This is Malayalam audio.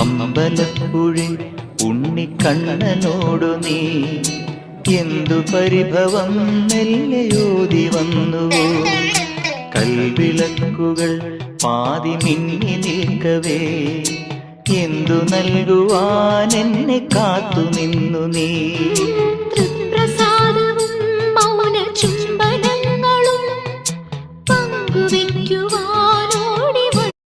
അമ്പലപ്പുഴി ഉണ്ണിക്കണ്ണനോടു നീ എന്തു പരിഭവം നെല്ലയോതി വന്നു കൽവിളക്കുകൾ പാതി മിന്നി നിൽക്കവേ എന്തു നൽകുവാൻ എന്നെ കാത്തു നിന്നു നീ? പ്രസാദവും മൗന ചുംബനങ്ങളും പങ്കുവയ്ക്കുവാൻ